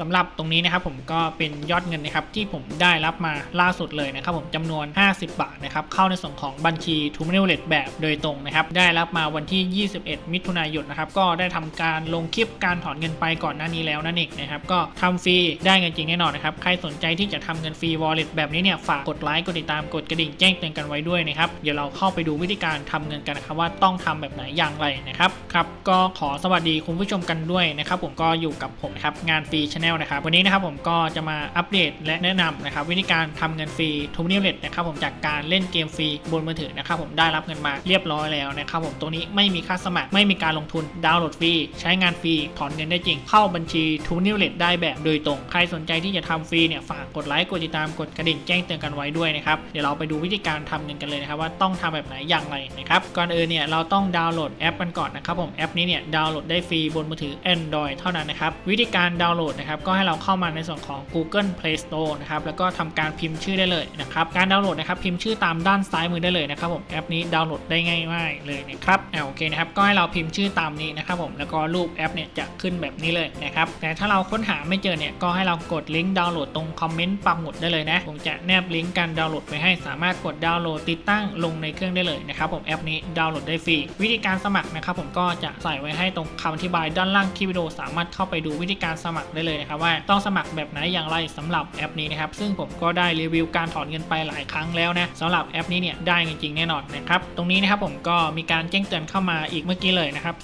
สำหรับตรงนี้นะครับผมก็เป็นยอดเงินนะครับที่ผมได้รับมาล่าสุดเลยนะครับผมจำนวน 50 บาทนะครับเข้าในส่วนของบัญชีทูม n น l เลตแบบโดยตรงนะครับได้รับมาวันที่ 21 มิถุนายนนะครับก็ได้ทำการลงคลิปการถอนเงินไปก่อนหน้านี้แล้วนั่นเองนะครับก็ทำฟรีได้เงินจริงแน่นอนนะครับใครสนใจที่จะทำเงินฟรี wallet แบบนี้เนี่ยฝากกดไลค์กดติดตามกดกระดิ่งแจ้งเตือนกันไว้ด้วยนะครับเดี๋ยวเราเข้าไปดูวิธีการทำเงินกันนะครับว่าต้องทำแบบไหนอย่างไรนะครับครับก็ขอสวัสดีคุณผู้ชมกันด้วยนะครับผมก็อยู่กับผมนะครับงานฟรีชาแนลนะครับวันนี้นะครับผมก็จะมาอัปเดตและแนะนำนะครับวิธีการทำเงินฟรีทูนิเวเลตนะครับผมจากการเล่นเกมฟรีบนมือถือนะครับผมได้รับเงินมาเรียบร้อยแล้วนะครับผมตัวนี้ไม่มีค่าสมัครไม่มีการลงทุนดาวน์โหลดฟรีใช้งานฟรีถอนเงินได้จริง เข้าบัญชีทูนิเวเลตได้แบบโดยตรง ใครสนใจที่จะทำฟรีเนี่ยฝากกดไลค์กดติดตามกดกระดิ่งแจ้งเตือนกันไว้ด้วยนะครับเดี๋ยวเราไปดูวิธีการทำเงินกันเลยนะครับว่าต้องทำแบบไหนอย่างไรนะครับก่อนอื่นเนี่ยเราต้องดาวน์โหลดแอปกันก่อนนะครับผมแอปนี้เนี่ยดาวน์โหลดได้ฟรีบนมือถือ Android เท่านั้นนะครับวิธีการดาวน์โหลดนะครับก็ให้เราเข้ามาในส่วนของ Google Play Store นะครับแล้วก็ทำการพิมพ์ชื่อได้เลยนะครับการดาวน์โหลดนะครับพิมพ์ชื่อตามด้านซ้ายมือได้เลยนะครับผมแอปนี้ดาวน์โหลดได้ง่ายๆเลยนะครับอ่าโอเคนะครับก็ให้เราพิมพ์ชื่อตามนี้นะครับผมแล้วก็รูปแอปเนี่ยจะขึ้นแบบนี้เลยนะครับแต่ถ้าเราค้นหาไม่เจอเนี่ยก็ให้เรากดลิงก์ดาวน์โหลดตรงคอมเมนต์ปักหมุดได้เลยนะผมจะแนบลิงก์การดาวน์โหลดไปให้สามารถกดดาวน์โหลดติดตั้งลงในเครื่องได้เลยนะครับผมแอปนี้ดาวน์โหลดได้ฟรีวิธีการสมัครนะครับผมก็จะใส่ไว้ให้ตรงคำอธิบายด้านล่างคลิปวิดีโอสามารถเข้าไปดูวิธีการสมัครได้เลยนะครับว่าต้องสมัครแบบไหนอย่างไรสำหรับแอปนี้นะครับซึ่งผมก็ได้รีวิวการถอนเงินไปหลายครั้งแล้วนะสำหรับแอปนี้เนี่ยได้จริงๆแน่นอนนะครับตรงนี้นะครับผมก็มีการแจ้งเตือนเข้ามาอีกเมื่อกี้เลยนะครับ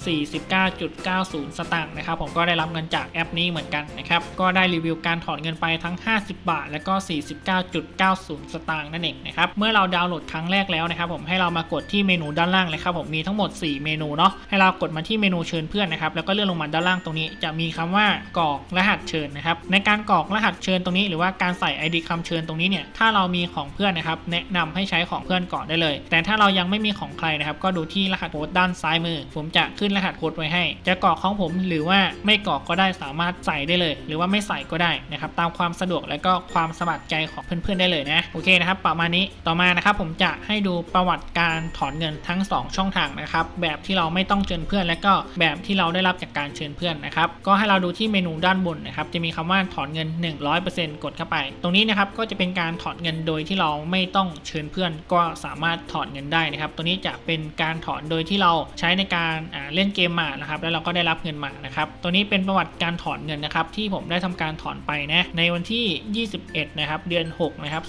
49.90 สตางค์นะครับผมก็ได้รับเงินจากแอปนี้เหมือนกันนะครับก็ได้รีวิวการถอนเงินไปทั้ง 50 บาท และก็ 49.90 สตางค์นั่นเองนะครับเมื่อเราดาวน์โหลดครั้งแรกแล้วนะครับผมให้เรามากดที่เมนูด้านล่างเลยครับผมมีทั้งหมด 4 เมนูเนาะให้เรากดมาที่เมนูเชิญเพื่อนนะครับแล้วก็เลื่อนลงมาด้านล่างตรงนี้จะมีคำว่ากรอกรหัสเชิญนะครับในการกรอกรหัสเชิญตรงนี้หรือว่าการใส่ ID คำเชิญตรงนี้เนี่ยถ้าเรามีของเพื่อนนะครับแนะนำให้ใช้ของเพื่อนก่อนได้เลย แต่ถ้าเรายังไม่มีของใครนะครับก็ดูที่รหัสโค้ดด้านซ้ายมือ ผมจะขึ้นรหัสโค้ดไว้ให้ จะกรอกของผมหรือว่าไม่กรอกก็ได้สามารถใส่ได้เลย หรือว่าไม่ใส่ก็ได้นะครับตามความสะดวกและก็ความสมัครใจของเพื่อนๆได้เลยนะโอเคนะครับประมาณนี้ต่อมานะครับผมจะให้ดูประวัติการถอนเงินทั้ง 2 ช่องทางนะครับแบบที่เราไม่ต้องเชิญเพื่อน และก็แบบที่เราได้รับจากการเชิญเพื่อนนะครับก็ให้เราดูที่เมนูด้านบนนะครับจะมีคำว่าถอนเงิน 100%กดเข้าไป ตรงนี้นะครับก็จะเป็นการถอนเงินโดยที่เราไม่ต้องเชิญเพื่อนก็สามารถถอนเงินได้นะครับตัวนี้จะเป็นการถอนโดยที่เราใช้ในการเล่นเกมมานะครับแล้วเราก็ได้รับเงินมานะครับตัวนี้เป็นประวัติการถอนเงินนะครับที่ผมได้ทำการถอนไปนะในวันที่ 21 นะครับเดือน 6 นะครับ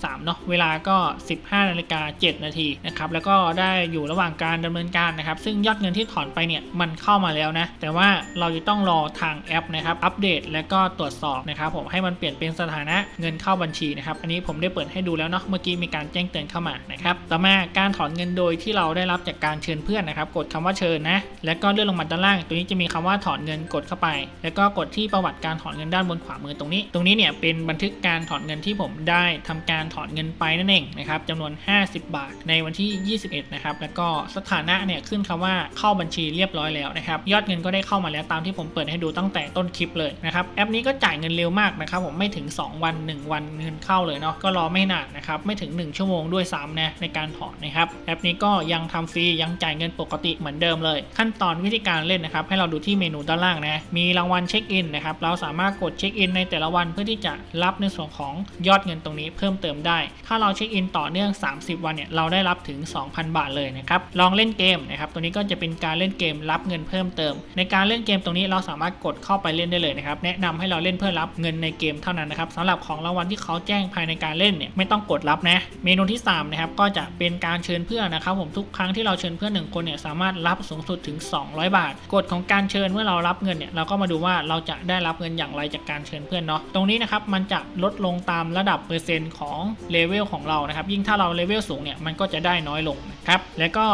2023 เนาะเวลาก็ 15นาฬิกา7นาทีนะครับแล้วก็ได้อยู่ระหว่างการดำเนินการนะครับซึ่งยอดเงินที่ถอนไปเนี่ยมันเข้ามาแล้วนะแต่ว่าเราจะต้องรอทางแอปนะครับอัปเดตและก็ตรวจสอบนะครับผมให้มันเปลี่ยนเป็นสถานะเงินเข้าบัญชีนะครับอันนี้ผมได้เปิดให้ดูแล้วเนาะเมื่อกี้มีการแจ้งเตือนเข้ามานะครับต่อมาการถอนเงินโดยที่เราได้รับจากการเชิญเพื่อนนะครับ กดคำว่าเชิญนะแล้วก็เลื่อนลงมาด้านล่างตัวนี้จะมีคำว่าถอนเงินกดเข้าไป แล้วก็กดที่ประวัติการถอนเงินด้านบนขวามือตรงนี้ ตรงนี้เนี่ยเป็นบันทึกการถอนเงินที่ผมได้ทำการถอนเงินไปนั่นเองนะครับจำนวน 50 บาทในวันที่ 21 นะครับ แล้วก็สถานะเนี่ยขึ้นคำว่าเข้าบัญชีเรียบร้อยแล้วนะครับ ยอดเงินก็ได้เข้ามาแล้วตามที่ผมเปิดให้ดูตั้งแต่ต้นคลิปเลยนะครับแอปนี้ก็จ่ายเงินเร็วมากนะครับผมไม่ถึง 2 วัน 1 วันเงินเข้าเลยเนาะก็รอไม่นานนะครับไม่ถึง 1 ชั่วโมงด้วยซ้ำนะในการถอนนะครับแอปนี้ก็ยังทำฟรียังจ่ายเงินปกติเหมือนเดิมเลย ขั้นตอนวิธีการเล่นนะครับให้เราดูที่เมนูด้านล่างนะมีรางวัลเช็คอินนะครับเราสามารถกดเช็คอินในแต่ละวันเพื่อที่จะรับในส่วนของยอดเงินตรงนี้เพิ่มเติมได้ ถ้าเราเช็คอินต่อเนื่อง 30 วันเนี่ยเราได้รับถึง 2,000 บาทเลยนะครับลองเล่นเกมนะครับตัวนี้ก็จะเป็นการเล่นเกมรับเงินเพิ่มเติม ในการเล่นเกมตรงนี้เราสามารถกดเข้าไปเล่นได้เลยนะครับแนะนำให้เราเล่นเพื่อรับเงินในเกมเท่านั้นนะครับสำหรับของรางวัลที่เขาแจ้งภายในการเล่นเนี่ยไม่ต้องกดรับนะเมนูที่3นะครับก็จะเป็นการเชิญเพื่อนนะครับผมทุกครั้งที่เราเชิญเพื่อนหนึ่งคนเนี่ยสามารถรับสูงสุดถึง 200 บาท กฎของการเชิญเมื่อเรารับเงินเนี่ยเราก็มาดูว่าเราจะได้รับเงินอย่างไรจากการเชิญเพื่อนเนาะตรงนี้นะครับมันจะลดลงตามระดับเปอร์เซ็นต์ของเลเวลของเรานะครับยิ่งถ้าเราเลเวลสูงเนี่ยมันก็จะได้น้อยลงนะครับแล้วก็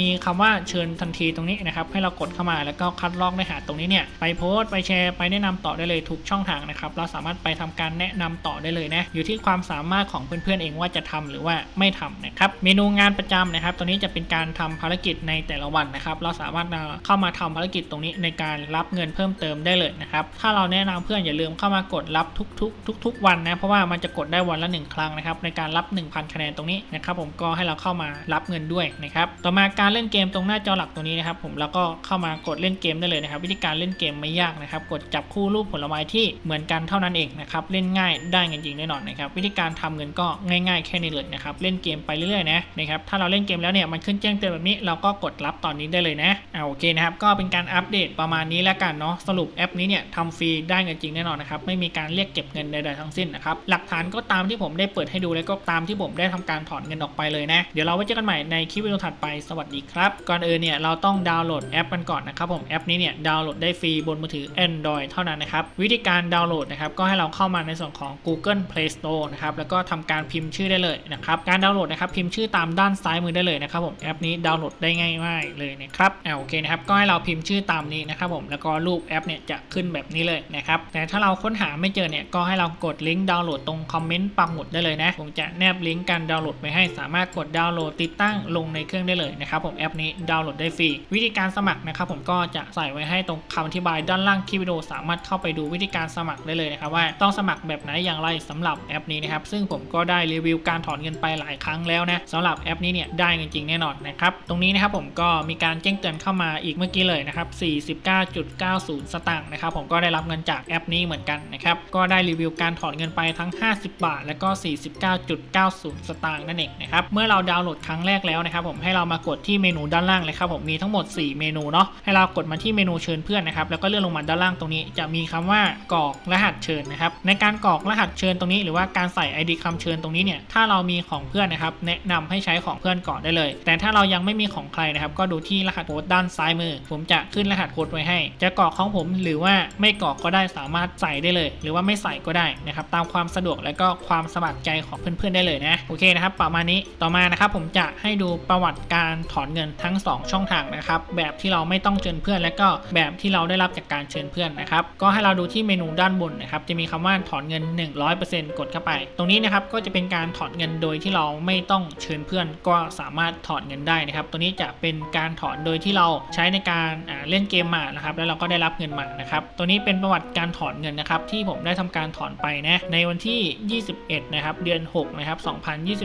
มีคำว่าเชิญทันทีตรงนี้นะครับให้เรากดเข้ามาแล้วก็คัดลอกในหาตรงนี้เนี่ยไปโพสต์ไปแชร์ไปแนะนำต่อได้เลยทุกช่องทางนะครับเราสามารถไปทำการแนะนำต่อได้เลยนะอยู่ที่ความสามารถของเพื่อนๆเองว่าจะทำหรือว่าไม่ทำนะครับเมนูงานประจำนะครับตัวนี้จะเป็นการทำภารกิจในแต่ละวันนะครับเราสามารถเข้ามาทำภารกิจตรงนี้ในการรับเงินเพิ่มเติมได้เลยนะครับถ้าเราแนะนำเพื่อนอย่าลืมเข้ามากดรับทุกๆ ทุก ๆ วันนะเพราะว่ามันจะกดได้วันละ 1 ครั้งนะครับในการรับ 1,000 คะแนนตรงนี้นะครับผมก็ให้เราเข้ามารับเงินด้วยนะครับต่อมาการเล่นเกมตรงหน้าจอหลักตรงนี้นะครับผมแล้วก็เข้ามากดเล่นเกมได้เลยนะครับวิธีการเล่นเกมไม่ยากนะครับกดจับคู่รูปผลไม้ที่เหมือนกันเท่านั้นเองนะครับเล่นง่ายได้จริงแน่นอนนะครับวิธีการทำเงินก็ง่ายๆแค่นี้เลยนะครับเล่นเกมไปเรื่อยๆนะนะครับถ้าเราเล่นเกมแล้วเนี่ยมันขึ้นแจ้งเตือนแบบนี้เราก็กดรับตอนนี้ได้เลยนะอ่าโอเคนะครับก็เป็นการอัปเดตประมาณนี้แล้วกันเนาะสรุปแอปนี้เนี่ยทำฟรีได้เงินจริงแน่นอนนะครับไม่มีการเรียกเก็บเงินใดๆทั้งสิ้นนะครับหลักฐานก็ตามที่ผมได้เปิดให้ดูแล้วก็ตามที่ผมได้ทำการถอนเงินออกไปเลยนะเดี๋ยวเราไว้เจอกันใหม่ในคลิปวิดีโอถัดไปสวัสดีครับก่อนอื่นเนี่ยเราต้องดาวน์โหลดแอปกันก่อนนะครับผมแอปนี้เนี่ยดาวน์โหลดได้ฟรีบนมือถือ Android เท่านั้นนะครับ วิธีการดาวน์โหลดนะครับก็ให้เราเข้ามาในส่วนของ Google Play Store นะครับแล้วก็ทำการพิมพ์ชื่อได้เลยนะครับการดาวน์โหลดนะครับพิมพ์ชื่อตามด้านซ้ายมือได้เลยนะครับผมแอปนี้ดาวน์โหลดได้ง่ายๆเลยนะครับอ่าโอเคนะครับก็ให้เราพิมพ์ชื่อตามนี้นะครับผมแล้วก็รูปแอปเนี่ยจะขึ้นแบบนี้เลยนะครับแต่ถ้าเราค้นหาไม่เจอเนี่ยก็ให้เรากดลิงก์ดาวน์โหลดตรงคอมเมนต์ปักหมุดได้เลยนะผมจะแนบลิงก์การดาวน์โหลดไปให้สามารถกดดาวน์โหลดติดตั้งลงในเครื่องได้เลยนะครับผมแอปนี้ดาวน์โหลดได้ฟรีวิธีการสมัครนะครับผมก็จะใส่ไว้ให้ตรงคำอธิบายด้านล่างคลิปวิดีโอสามารถเข้าไปดูวิธีการสมัครได้เลยนะครับว่าต้องสมัครแบบไหนอย่างไรสำหรับแอปนี้นะครับซึ่งผมก็ได้รีวิวการถอนเงินไปหลายครั้งแล้วนะสำหรับแอปนี้เนี่ยได้จริงๆแน่นอนนะครับตรงนี้นะครับผมก็มีการแจ้งเตือนเข้ามาอีกเมื่อกี้เลยนะครับ49.90 สตางค์นะครับผมก็ได้รับเงินจากแอปนี้เหมือนกันนะครับก็ได้รีวิวการถอนเงินไปทั้ง 50 บาท และก็ 49.90 สตางค์นั่นเองนะครับเมื่อเราดาวน์โหลดครั้งแรกแล้วนะครับผมให้เรามากดที่เมนูด้านล่างเลยครับผมมีทั้งหมด 4 เมนูเนาะให้เรากดมาที่เมนูเชิญเพื่อนนะครับแล้วก็เลื่อนลงมาด้านล่างตรงนี้จะมีคำว่ากรอกรหัสเชิญนะครับ ในการกรอกรหัสเชิญตรงนี้หรือว่าการใส่ ID คำเชิญตรงนี้เนี่ยถ้าเรามีของเพื่อนนะครับ แนะนำให้ใช้ของเพื่อนก่อนได้เลย แต่ถ้าเรายังไม่มีของใครนะครับ ก็ดูที่รหัสโค้ดด้านซ้ายมือ ผมจะขึ้นรหัสโค้ดไว้ให้ จะกรอกของผมหรือว่าไม่กรอกก็ได้สามารถใส่ได้เลย หรือว่าไม่ใส่ก็ได้นะครับตามความสะดวกและก็ความสมัครใจของเพื่อนๆได้เลยนะโอเคนะครับประมาณนี้ต่อมานะครับผมจะให้ดูประวัติการถอนเงินทั้ง 2 ช่องทางนะครับแบบที่เราไม่ต้องเชิญเพื่อน และก็แบบที่เราได้รับจากการเชิญเพื่อนนะครับ ก็ให้เราดูที่เมนูด้านบนนะครับ จะมีคำว่าถอนเงิน 100%กดเข้าไป ตรงนี้นะครับ ก็จะเป็นการถอนเงินโดยที่เราไม่ต้องเชิญเพื่อน ก็สามารถถอนเงินได้นะครับ ตัวนี้จะเป็นการถอนโดยที่เราใช้ในการเล่นเกมมานะครับ แล้วเราก็ได้รับเงินมานะครับ ตัวนี้เป็นประวัติการถอนเงินนะครับ ที่ผมได้ทำการถอนไปนะ ในวันที่ 21 นะครับ เดือน 6 นะครับ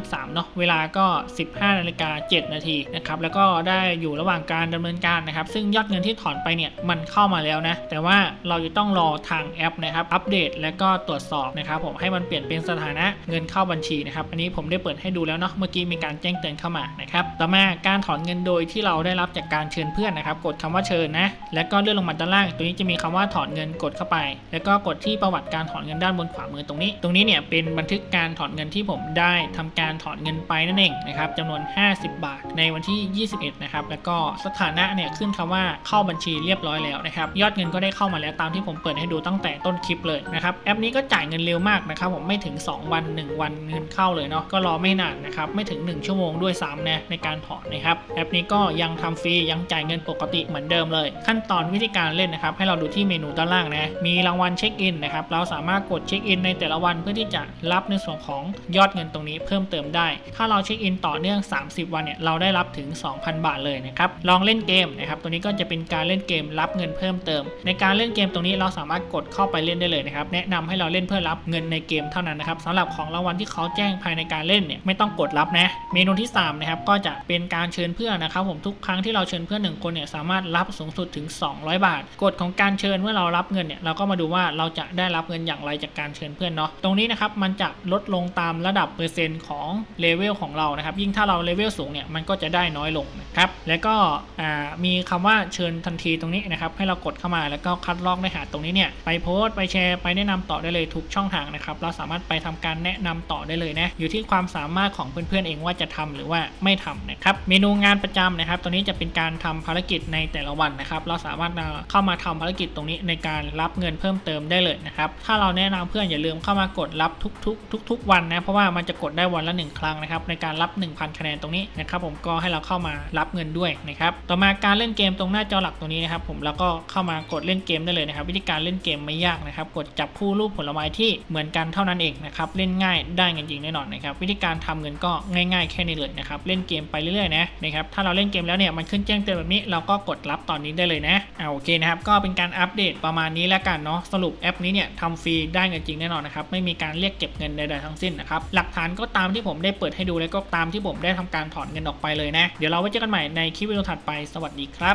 2023 เนาะ เวลาก็ 15นาฬิกา7นาทีนะครับ แล้วก็ได้อยู่ระหว่างการดำเนินการนะครับ ซึ่งยอดเงินที่ถอนไปเนี่ย มันเข้ามาแล้วนะ แต่ว่าเราจะต้องรอทางแอปนะครับอัปเดตและก็ตรวจสอบนะครับผมให้มันเปลี่ยนเป็นสถานะเงินเข้าบัญชีนะครับอันนี้ผมได้เปิดให้ดูแล้วเนาะเมื่อกี้มีการแจ้งเตือนเข้ามานะครับต่อมาการถอนเงินโดยที่เราได้รับจากการเชิญเพื่อนนะครับ กดคำว่าเชิญนะแล้วก็เลื่อนลงมาด้านล่างตัวนี้จะมีคำว่าถอนเงินกดเข้าไป แล้วก็กดที่ประวัติการถอนเงินด้านบนขวามือตรงนี้ ตรงนี้เนี่ยเป็นบันทึกการถอนเงินที่ผมได้ทำการถอนเงินไปนั่นเองนะครับจำนวน 50 บาท ในวันที่ 21 นะครับแล้วก็สถานะเนี่ยขึ้นคำว่าเข้าบัญชีเรียบร้อยแล้วนะครับยอดเงินก็ได้เข้ามาแล้วตามที่ผมเปิดให้ดูตั้งแต่ต้นคลิปเลยนะครับแอปนี้ก็จ่ายเงินเร็วมากนะครับผมไม่ถึง 2 วัน 1 วันเงินเข้าเลยเนาะก็รอไม่นานนะครับไม่ถึง 1 ชั่วโมงด้วยซ้ำนะในการถอนนะครับแอปนี้ก็ยังทำฟรียังจ่ายเงินปกติเหมือนเดิมเลย ขั้นตอนวิธีการเล่นนะครับให้เราดูที่เมนูด้านล่างนะมีรางวัลเช็คอินนะครับเราสามารถกดเช็คอินในแต่ละวันเพื่อที่จะรับในส่วนของยอดเงินตรงนี้เพิ่มเติมได้ ถ้าเราเช็คอินต่อเนื่อง 30 วันเนี่ยเราได้รับถึง 2,000 บาทเลยนะครับลองเล่นเกมนะครับตัวนี้ก็จะเป็นการเล่นเกมรับเงินเพิ่มเติม ในการเล่นเกกมตรงนี้เราสามารถกดเข้าไปเล่นได้เลยนะครับ แนะนำให้เราเล่นเพื่อรับเงินในเกมเท่านั้นนะครับสำหรับของรางวัลที่เขาแจ้งภายในการเล่นเนี่ยไม่ต้องกดรับนะ เมนูที่3นะครับก็จะเป็นการเชิญเพื่อนนะครับผมทุกครั้งที่เราเชิญเพื่อนหนึ่งคนเนี่ยสามารถรับสูงสุดถึง 200 บาท กฎของการเชิญเมื่อเรารับเงินเนี่ยเราก็มาดูว่าเราจะได้รับเงินอย่างไรจากการเชิญเพื่อนเนาะตรงนี้นะครับมันจะลดลงตามระดับเปอร์เซ็นต์ของเลเวลของเรานะครับยิ่งถ้าเราเลเวลสูงเนี่ยมันก็จะได้น้อยลงนะครับแล้วก็มีคำว่าเชิญทันทีตรงนี้นะครับให้เรากดเข้ามาแล้วก็คัดลอกในหาตรงนี้เนี่ยไปโพสต์ไปแชร์ไปแนะนำต่อได้เลยทุกช่องทางนะครับเราสามารถไปทำการแนะนำต่อได้เลยนะอยู่ที่ความสามารถของเพื่อนๆเองว่าจะทำหรือว่าไม่ทำนะครับเมนูงานประจำนะครับตัวนี้จะเป็นการทำภารกิจในแต่ละวันนะครับเราสามารถเข้ามาทำภารกิจตรงนี้ในการรับเงินเพิ่มเติมได้เลยนะครับถ้าเราแนะนำเพื่อนอย่าลืมเข้ามากดรับทุกๆ ทุก ๆ วันนะเพราะว่ามันจะกดได้วันละ 1 ครั้งนะครับในการรับ 1,000 คะแนนตรงนี้นะครับผมก็ให้เราเข้ามารับเงินด้วยนะครับต่อมาการเล่นเกมตรงหน้าจอหลักตรงนี้นะครับผมแล้วก็เข้ามากดเล่นเกมได้เลยนะครับ วิธีการเล่นเกมไม่ยากนะครับ กดจับคู่รูปผลไม้ที่เหมือนกันเท่านั้นเองนะครับ เล่นง่ายได้เงินจริงแน่นอนนะครับ วิธีการทำเงินก็ง่ายๆแค่นี้เลยนะครับ เล่นเกมไปเรื่อยๆนะนะครับ ถ้าเราเล่นเกมแล้วเนี่ยมันขึ้นแจ้งเตือนแบบนี้เราก็กดรับตอนนี้ได้เลยนะอ่าโอเคนะครับ ก็เป็นการอัปเดตประมาณนี้แล้วกันเนาะ สรุปแอปนี้เนี่ยทำฟรีได้เงินจริงแน่นอนนะครับ ไม่มีการเรียกเก็บเงินใดๆทั้งสิ้นนะครับ หลักฐานก็ตามที่ผมได้เปิดให้ดูแล้วก็ตามที่ผมได้ทำการถอนเงินออกไปเลยนะ เดี๋ยวเราไว้เจอกันใหม่ในคลิปวิดีโอถัดไป สวัสดีครับ